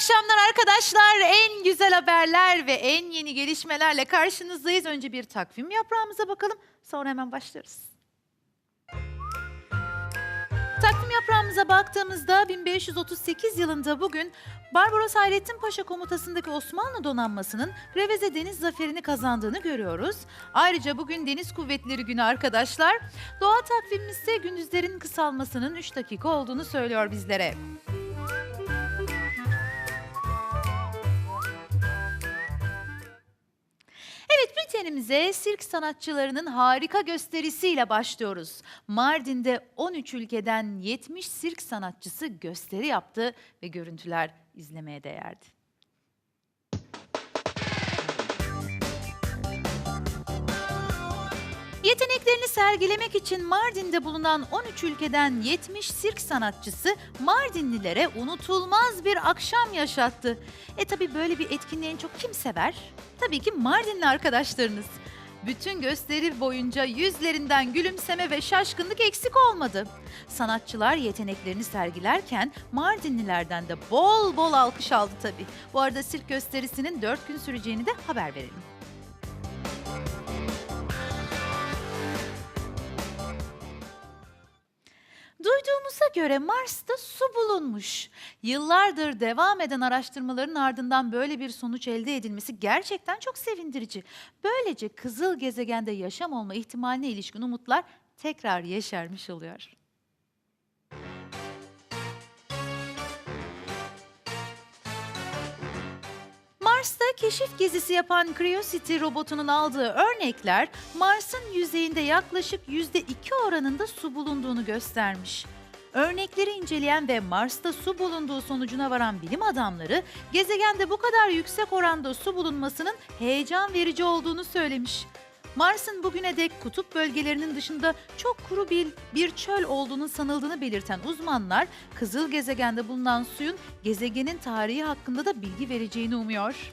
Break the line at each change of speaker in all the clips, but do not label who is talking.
Akşamlar arkadaşlar. En güzel haberler ve en yeni gelişmelerle karşınızdayız. Önce bir takvim yaprağımıza bakalım. Sonra hemen başlarız. Takvim yaprağımıza baktığımızda 1538 yılında bugün Barbaros Hayrettin Paşa komutasındaki Osmanlı donanmasının Reveze Deniz Zaferi'ni kazandığını görüyoruz. Ayrıca bugün Deniz Kuvvetleri Günü arkadaşlar. Doğa takvimimiz ise gündüzlerin kısalmasının 3 dakika olduğunu söylüyor bizlere. Evet bültenimize sirk sanatçılarının harika gösterisiyle başlıyoruz. Mardin'de 13 ülkeden 70 sirk sanatçısı gösteri yaptı ve görüntüler izlemeye değerdi. Yeteneklerini sergilemek için Mardin'de bulunan 13 ülkeden 70 sirk sanatçısı Mardinlilere unutulmaz bir akşam yaşattı. E tabi böyle bir etkinliği en çok kim sever? Tabii ki Mardinli arkadaşlarınız. Bütün gösteri boyunca yüzlerinden gülümseme ve şaşkınlık eksik olmadı. Sanatçılar yeteneklerini sergilerken Mardinlilerden de bol bol alkış aldı tabii. Bu arada sirk gösterisinin 4 gün süreceğini de haber verelim. Göre Mars'ta su bulunmuş. Yıllardır devam eden araştırmaların ardından böyle bir sonuç elde edilmesi gerçekten çok sevindirici. Böylece kızıl gezegende yaşam olma ihtimaline ilişkin umutlar tekrar yeşermiş oluyor. Mars'ta keşif gezisi yapan Curiosity robotunun aldığı örnekler Mars'ın yüzeyinde yaklaşık %2 oranında su bulunduğunu göstermiş. Örnekleri inceleyen ve Mars'ta su bulunduğu sonucuna varan bilim adamları gezegende bu kadar yüksek oranda su bulunmasının heyecan verici olduğunu söylemiş. Mars'ın bugüne dek kutup bölgelerinin dışında çok kuru bir, bir çöl olduğunu sanıldığını belirten uzmanlar, kızıl gezegende bulunan suyun gezegenin tarihi hakkında da bilgi vereceğini umuyor.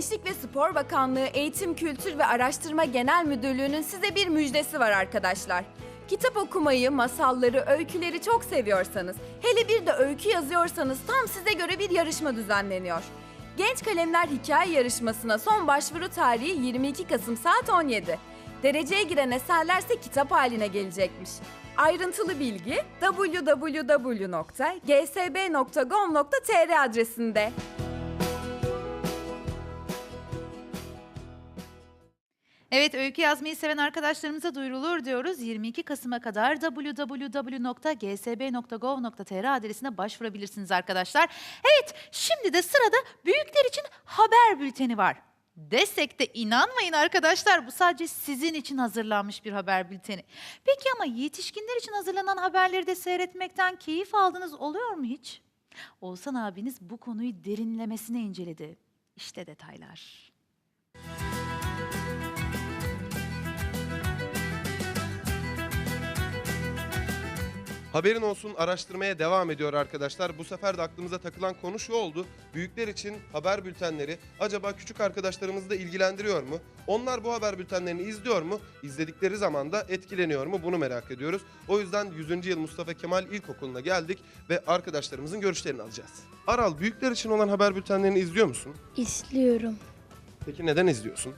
Gençlik ve Spor Bakanlığı Eğitim, Kültür ve Araştırma Genel Müdürlüğü'nün size bir müjdesi var arkadaşlar. Kitap okumayı, masalları, öyküleri çok seviyorsanız, hele bir de öykü yazıyorsanız tam size göre bir yarışma düzenleniyor. Genç Kalemler Hikaye Yarışması'na son başvuru tarihi 22 Kasım saat 17. Dereceye giren eserlerse kitap haline gelecekmiş. Ayrıntılı bilgi www.gsb.gov.tr adresinde.
Evet öykü yazmayı seven arkadaşlarımıza duyurulur diyoruz. 22 Kasım'a kadar www.gsb.gov.tr adresine başvurabilirsiniz arkadaşlar. Evet şimdi de sırada büyükler için haber bülteni var. Desek de inanmayın arkadaşlar bu sadece sizin için hazırlanmış bir haber bülteni. Peki ama yetişkinler için hazırlanan haberleri de seyretmekten keyif aldınız oluyor mu hiç? Oğuzhan abiniz bu konuyu derinlemesine inceledi. İşte detaylar.
Haberin olsun araştırmaya devam ediyor arkadaşlar. Bu sefer de aklımıza takılan konu şu oldu. Büyükler için haber bültenleri acaba küçük arkadaşlarımızı da ilgilendiriyor mu? Onlar bu haber bültenlerini izliyor mu? İzledikleri zaman da etkileniyor mu? Bunu merak ediyoruz. O yüzden 100. yıl Mustafa Kemal İlkokulu'na geldik ve arkadaşlarımızın görüşlerini alacağız. Aral büyükler için olan haber bültenlerini izliyor musun?
İzliyorum.
Peki neden izliyorsun?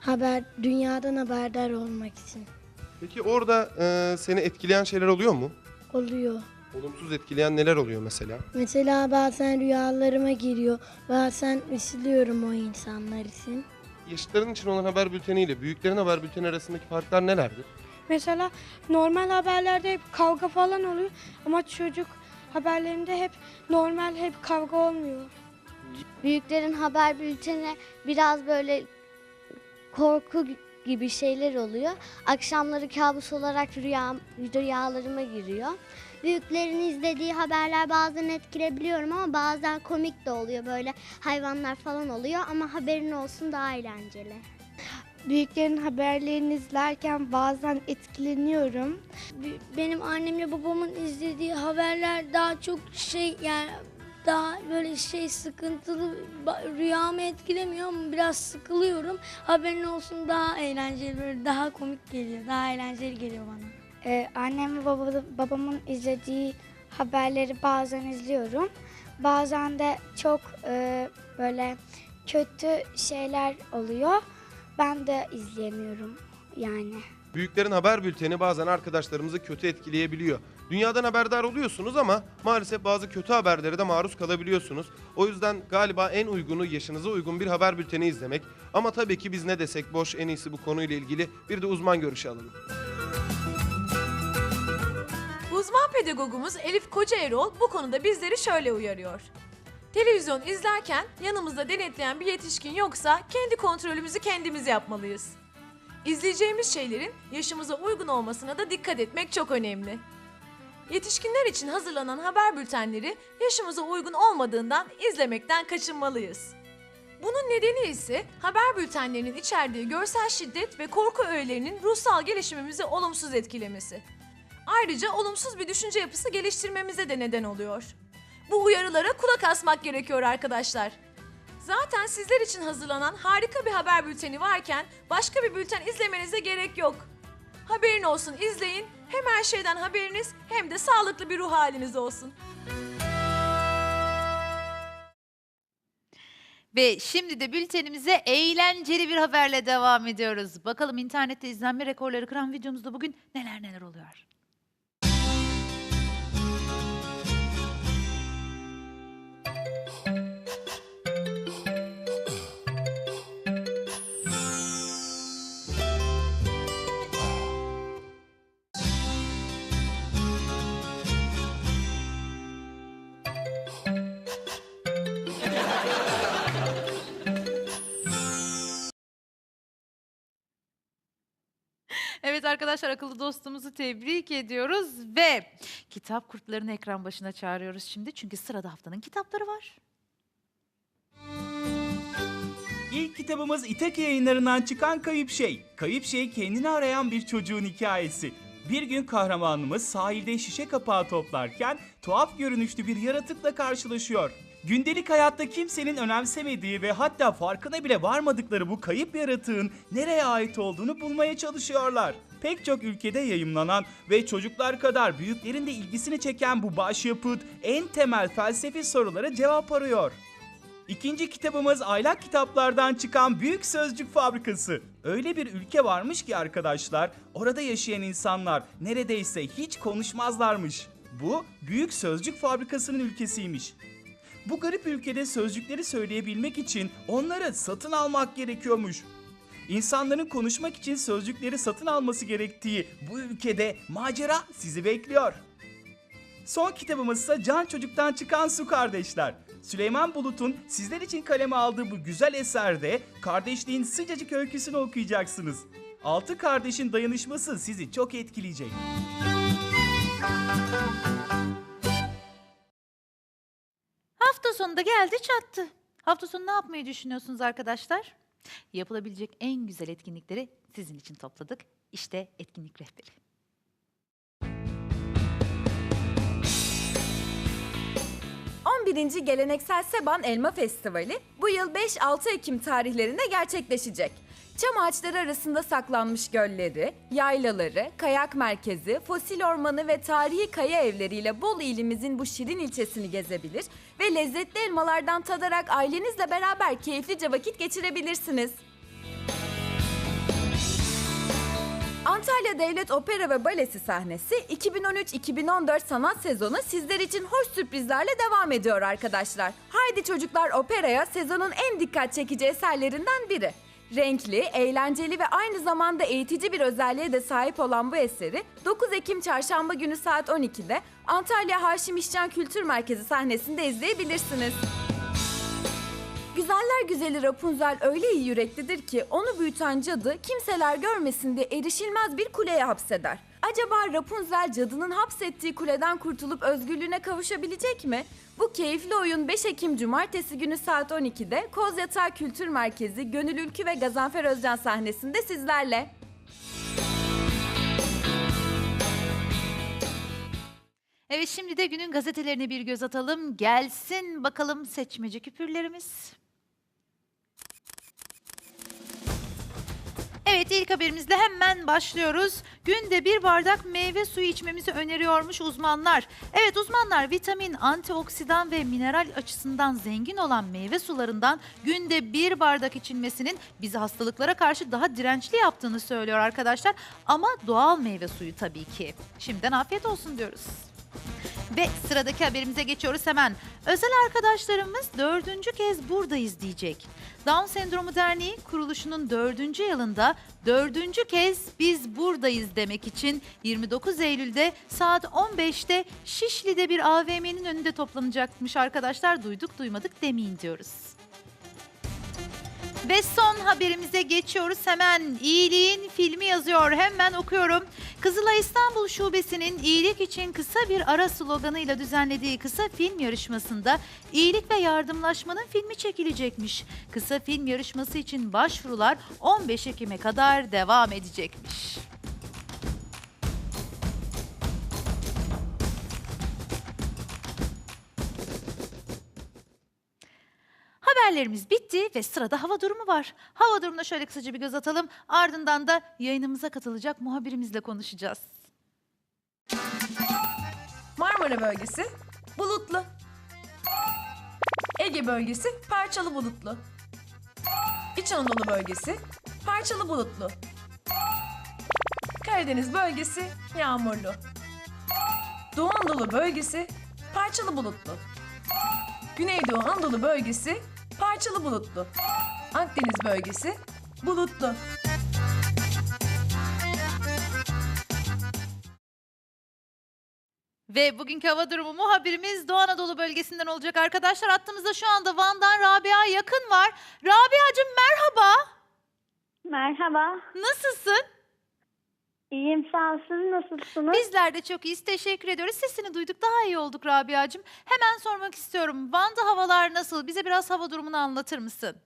Haber dünyadan haberdar olmak için
Peki orada e, seni etkileyen şeyler oluyor mu?
Oluyor.
Olumsuz etkileyen neler oluyor mesela?
Mesela bazen rüyalarıma giriyor. Bazen üzülüyorum o insanlar için.
Yaşıtların için olan haber bülteniyle büyüklerin haber bülteni arasındaki farklar nelerdir?
Mesela normal haberlerde hep kavga falan oluyor ama çocuk haberlerinde hep normal hep kavga olmuyor.
Büyüklerin haber bülteni biraz böyle korku gibi şeyler oluyor. Akşamları kabus olarak rüya, rüyalarıma giriyor. Büyüklerin izlediği haberler bazen etkilebiliyorum ama bazen komik de oluyor. Böyle hayvanlar falan oluyor ama haberin olsun daha eğlenceli.
Büyüklerin haberlerini izlerken bazen etkileniyorum.
benim annemle babamın izlediği haberler daha çok şey yani
daha böyle şey sıkıntılı rüyamı etkilemiyor ama biraz sıkılıyorum. Haberin olsun daha eğlenceli böyle daha komik geliyor. Daha eğlenceli geliyor bana.
Ee, annem ve baba, babamın izlediği haberleri bazen izliyorum. Bazen de çok e, böyle kötü şeyler oluyor. Ben de izleyemiyorum yani.
Büyüklerin haber bülteni bazen arkadaşlarımızı kötü etkileyebiliyor. Dünyadan haberdar oluyorsunuz ama maalesef bazı kötü haberlere de maruz kalabiliyorsunuz. O yüzden galiba en uygunu yaşınıza uygun bir haber bülteni izlemek. Ama tabii ki biz ne desek boş en iyisi bu konuyla ilgili bir de uzman görüşü alalım.
Uzman pedagogumuz Elif Koca Erol bu konuda bizleri şöyle uyarıyor. Televizyon izlerken yanımızda denetleyen bir yetişkin yoksa kendi kontrolümüzü kendimiz yapmalıyız. İzleyeceğimiz şeylerin yaşımıza uygun olmasına da dikkat etmek çok önemli. Yetişkinler için hazırlanan haber bültenleri yaşımıza uygun olmadığından izlemekten kaçınmalıyız. Bunun nedeni ise haber bültenlerinin içerdiği görsel şiddet ve korku öğelerinin ruhsal gelişimimizi olumsuz etkilemesi. Ayrıca olumsuz bir düşünce yapısı geliştirmemize de neden oluyor. Bu uyarılara kulak asmak gerekiyor arkadaşlar. Zaten sizler için hazırlanan harika bir haber bülteni varken başka bir bülten izlemenize gerek yok. Haberin olsun izleyin. Hem her şeyden haberiniz hem de sağlıklı bir ruh haliniz olsun.
Ve şimdi de bültenimize eğlenceli bir haberle devam ediyoruz. Bakalım internette izlenme rekorları kıran videomuzda bugün neler neler oluyor. Arkadaşlar akıllı dostumuzu tebrik ediyoruz ve kitap kurtlarını ekran başına çağırıyoruz şimdi. Çünkü sırada haftanın kitapları var.
İlk kitabımız İtek yayınlarından çıkan Kayıp Şey. Kayıp Şey kendini arayan bir çocuğun hikayesi. Bir gün kahramanımız sahilde şişe kapağı toplarken tuhaf görünüşlü bir yaratıkla karşılaşıyor. Gündelik hayatta kimsenin önemsemediği ve hatta farkına bile varmadıkları bu kayıp yaratığın nereye ait olduğunu bulmaya çalışıyorlar. Pek çok ülkede yayımlanan ve çocuklar kadar büyüklerin de ilgisini çeken bu başyapıt en temel felsefi sorulara cevap arıyor. İkinci kitabımız aylak kitaplardan çıkan Büyük Sözcük Fabrikası. Öyle bir ülke varmış ki arkadaşlar, orada yaşayan insanlar neredeyse hiç konuşmazlarmış. Bu Büyük Sözcük Fabrikası'nın ülkesiymiş. Bu garip ülkede sözcükleri söyleyebilmek için onları satın almak gerekiyormuş. İnsanların konuşmak için sözcükleri satın alması gerektiği bu ülkede macera sizi bekliyor. Son kitabımız ise Can Çocuk'tan çıkan Su Kardeşler. Süleyman Bulut'un sizler için kaleme aldığı bu güzel eserde kardeşliğin sıcacık öyküsünü okuyacaksınız. Altı kardeşin dayanışması sizi çok etkileyecek.
Hafta sonu da geldi çattı. Hafta sonu ne yapmayı düşünüyorsunuz arkadaşlar? Yapılabilecek en güzel etkinlikleri sizin için topladık. İşte etkinlik rehberi.
...11. Geleneksel Seban Elma Festivali bu yıl 5-6 Ekim tarihlerinde gerçekleşecek. Çam ağaçları arasında saklanmış gölleri, yaylaları, kayak merkezi, fosil ormanı ve tarihi kaya evleriyle Bolu ilimizin bu şirin ilçesini gezebilir ve lezzetli elmalardan tadarak ailenizle beraber keyiflice vakit geçirebilirsiniz. Antalya Devlet Opera ve Balesi sahnesi 2013-2014 sanat sezonu sizler için hoş sürprizlerle devam ediyor arkadaşlar. Haydi çocuklar operaya sezonun en dikkat çekici eserlerinden biri. Renkli, eğlenceli ve aynı zamanda eğitici bir özelliğe de sahip olan bu eseri 9 Ekim Çarşamba günü saat 12'de Antalya Haşim İşcan Kültür Merkezi sahnesinde izleyebilirsiniz. Güzeller güzeli Rapunzel öyle iyi yüreklidir ki onu büyüten cadı kimseler görmesin diye erişilmez bir kuleye hapseder. Acaba Rapunzel cadının hapsettiği kuleden kurtulup özgürlüğüne kavuşabilecek mi? Bu keyifli oyun 5 Ekim Cumartesi günü saat 12'de Kozyatağı Kültür Merkezi Gönül Ülkü ve Gazanfer Özcan sahnesinde sizlerle.
Evet şimdi de günün gazetelerine bir göz atalım. Gelsin bakalım seçmece küpürlerimiz. Evet ilk haberimizle hemen başlıyoruz. Günde bir bardak meyve suyu içmemizi öneriyormuş uzmanlar. Evet uzmanlar vitamin, antioksidan ve mineral açısından zengin olan meyve sularından günde bir bardak içilmesinin bizi hastalıklara karşı daha dirençli yaptığını söylüyor arkadaşlar. Ama doğal meyve suyu tabii ki. Şimdiden afiyet olsun diyoruz. Ve sıradaki haberimize geçiyoruz hemen. Özel arkadaşlarımız dördüncü kez buradayız diyecek. Down Sendromu Derneği kuruluşunun dördüncü yılında dördüncü kez biz buradayız demek için 29 Eylül'de saat 15'te Şişli'de bir AVM'nin önünde toplanacakmış arkadaşlar. Duyduk duymadık demeyin diyoruz. Ve son haberimize geçiyoruz hemen. İyiliğin filmi yazıyor. Hemen okuyorum. Kızılay İstanbul Şubesi'nin iyilik için kısa bir ara sloganıyla düzenlediği kısa film yarışmasında iyilik ve yardımlaşmanın filmi çekilecekmiş. Kısa film yarışması için başvurular 15 Ekim'e kadar devam edecekmiş. Haberlerimiz bitti ve sırada hava durumu var. Hava durumuna şöyle kısaca bir göz atalım. Ardından da yayınımıza katılacak muhabirimizle konuşacağız.
Marmara bölgesi bulutlu. Ege bölgesi parçalı bulutlu. İç Anadolu bölgesi parçalı bulutlu. Karadeniz bölgesi yağmurlu. Doğu Anadolu bölgesi parçalı bulutlu. Güneydoğu Anadolu bölgesi parçalı bulutlu. Akdeniz bölgesi bulutlu.
Ve bugünkü hava durumu muhabirimiz Doğu Anadolu bölgesinden olacak arkadaşlar. Hattımızda şu anda Van'dan Rabia Yakın var. Rabia'cığım merhaba.
Merhaba.
Nasılsın?
İyiyim sağ ol. Siz nasılsınız?
Bizler de çok iyiyiz. Teşekkür ediyoruz. Sesini duyduk. Daha iyi olduk Rabia'cığım. Hemen sormak istiyorum. Van'da havalar nasıl? Bize biraz hava durumunu anlatır mısın?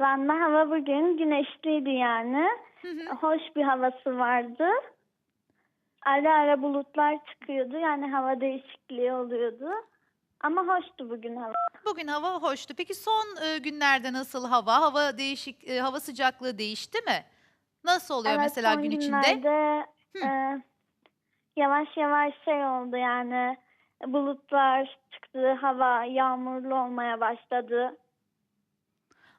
Van'da hava bugün güneşliydi yani.
Hı hı.
Hoş bir havası vardı. Ara ara bulutlar çıkıyordu. Yani hava değişikliği oluyordu. Ama hoştu bugün hava.
Bugün hava hoştu. Peki son e, günlerde nasıl hava? Hava değişik, e, hava sıcaklığı değişti mi? Nasıl oluyor
Evet,
mesela
son
gün içinde?
günlerde,
Hı.
e, yavaş yavaş şey oldu yani. Bulutlar çıktı. Hava yağmurlu olmaya başladı.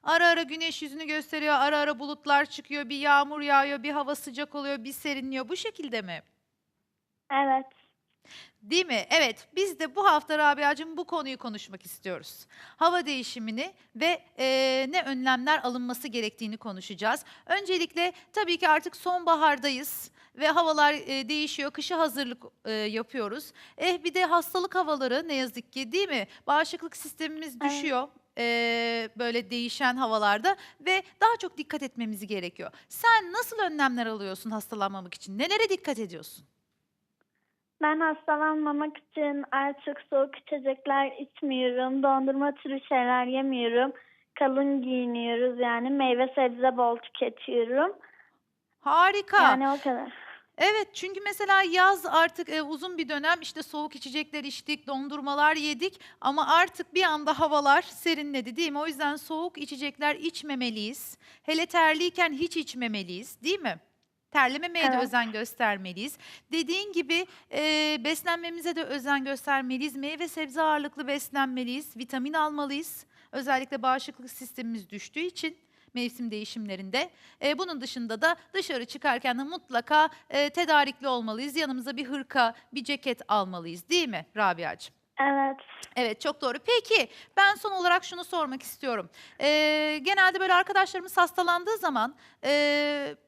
Ara ara güneş yüzünü gösteriyor, ara ara bulutlar çıkıyor, bir yağmur yağıyor, bir hava sıcak oluyor, bir serinliyor. Bu şekilde mi?
Evet.
Değil mi? Evet, biz de bu hafta Rabia'cığım bu konuyu konuşmak istiyoruz. Hava değişimini ve eee, ne önlemler alınması gerektiğini konuşacağız. Öncelikle tabii ki artık sonbahardayız ve havalar eee, değişiyor, kışa hazırlık eee, yapıyoruz. Eh bir de hastalık havaları ne yazık ki değil mi? Bağışıklık sistemimiz düşüyor. eee, böyle değişen havalarda ve daha çok dikkat etmemiz gerekiyor. Sen nasıl önlemler alıyorsun hastalanmamak için? Nelere dikkat ediyorsun?
Ben hastalanmamak için artık soğuk içecekler içmiyorum. Dondurma türü şeyler yemiyorum. Kalın giyiniyoruz yani meyve sebze bol tüketiyorum.
Harika.
Yani o kadar.
Evet çünkü mesela yaz artık e, uzun bir dönem işte soğuk içecekler içtik, dondurmalar yedik ama artık bir anda havalar serinledi değil mi? O yüzden soğuk içecekler içmemeliyiz. Hele terliyken hiç içmemeliyiz değil mi? Terlememeye de
Evet.
özen göstermeliyiz. Dediğin gibi e, beslenmemize de özen göstermeliyiz. Meyve sebze ağırlıklı beslenmeliyiz. Vitamin almalıyız. Özellikle bağışıklık sistemimiz düştüğü için mevsim değişimlerinde. E, bunun dışında da dışarı çıkarken de mutlaka e, tedarikli olmalıyız. Yanımıza bir hırka, bir ceket almalıyız değil mi Rabia'cığım?
Evet.
Evet çok doğru. Peki ben son olarak şunu sormak istiyorum. Ee, genelde böyle arkadaşlarımız hastalandığı zaman e,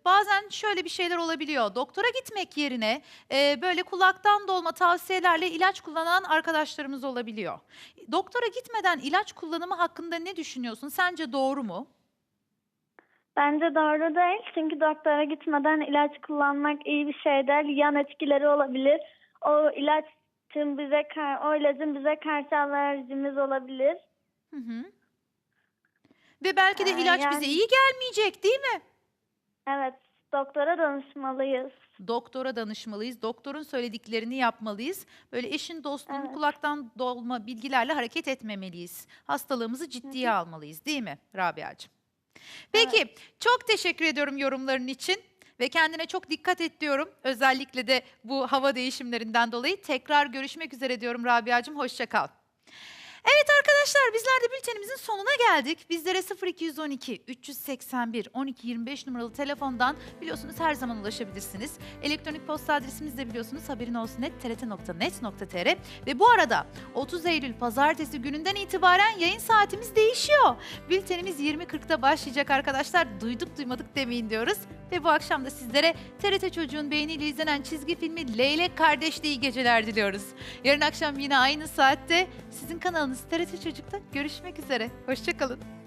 bazen şöyle bir şeyler olabiliyor. Doktora gitmek yerine e, böyle kulaktan dolma tavsiyelerle ilaç kullanan arkadaşlarımız olabiliyor. Doktora gitmeden ilaç kullanımı hakkında ne düşünüyorsun? Sence doğru mu?
Bence doğru değil. Çünkü doktora gitmeden ilaç kullanmak iyi bir şey değil. Yan etkileri olabilir. O ilacın bize kar- o ilacın bize karşı alerjimiz olabilir.
Hı hı. Ve belki de
Ee,
ilaç bize
yani-
iyi gelmeyecek değil mi?
Evet. Doktora danışmalıyız.
Doktora danışmalıyız. Doktorun söylediklerini yapmalıyız. Böyle eşin dostun
Evet.
kulaktan dolma bilgilerle hareket etmemeliyiz. Hastalığımızı ciddiye almalıyız değil mi Rabia'cığım? Peki çok teşekkür ediyorum yorumların için. Ve kendine çok dikkat et diyorum. Özellikle de bu hava değişimlerinden dolayı. Tekrar görüşmek üzere diyorum Rabia'cığım. Hoşça kal. Evet arkadaşlar bizler de bültenimizin sonuna geldik. Bizlere 0212 381 12 25 numaralı telefondan biliyorsunuz her zaman ulaşabilirsiniz. Elektronik posta adresimiz de biliyorsunuz haberin olsun net trt.net.tr ve bu arada 30 Eylül pazartesi gününden itibaren yayın saatimiz değişiyor. Bültenimiz 20.40'da başlayacak arkadaşlar. Duyduk duymadık demeyin diyoruz. Ve bu akşam da sizlere TRT Çocuğun beğeniyle izlenen çizgi filmi Leylek Kardeş'te iyi geceler diliyoruz. Yarın akşam yine aynı saatte sizin kanalınız TRT Çocuk'ta görüşmek üzere. Hoşçakalın.